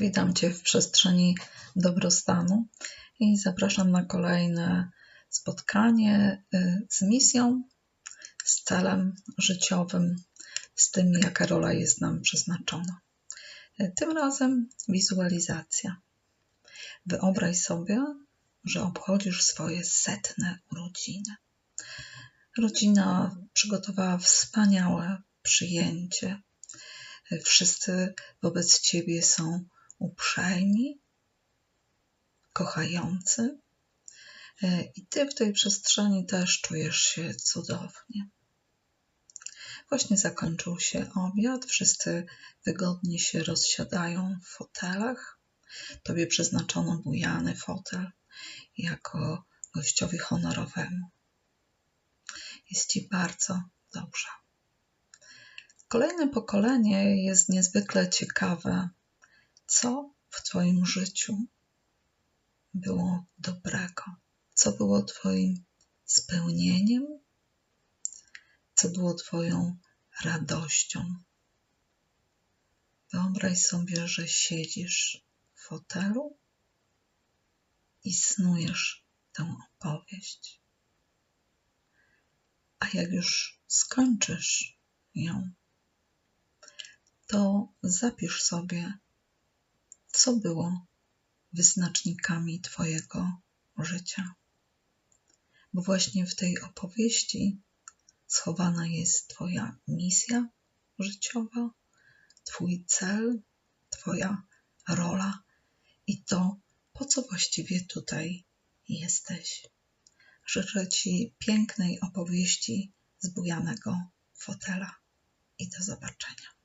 Witam Cię w przestrzeni dobrostanu i zapraszam na kolejne spotkanie y, z misją, z celem życiowym, z tym, jaka rola jest nam przeznaczona. Y, tym razem wizualizacja. Wyobraź sobie, że obchodzisz swoje setne urodziny. Rodzina przygotowała wspaniałe przyjęcie. Y, wszyscy wobec Ciebie są uprzejmi, kochający. E, I ty w tej przestrzeni też czujesz się cudownie. Właśnie zakończył się obiad, wszyscy wygodnie się rozsiadają w fotelach. Tobie przeznaczono bujany fotel jako gościowi honorowemu. Jest ci bardzo dobrze. Kolejne pokolenie jest niezwykle ciekawe co w Twoim życiu było dobrego? Co było Twoim spełnieniem? Co było Twoją radością? Wyobraź sobie, że siedzisz w fotelu i snujesz tę opowieść. A jak już skończysz ją, to zapisz sobie co było wyznacznikami Twojego życia. Bo właśnie w tej opowieści schowana jest Twoja misja życiowa, Twój cel, Twoja rola i to, po co właściwie tutaj jesteś. Życzę Ci pięknej opowieści z bujanego fotela i do zobaczenia.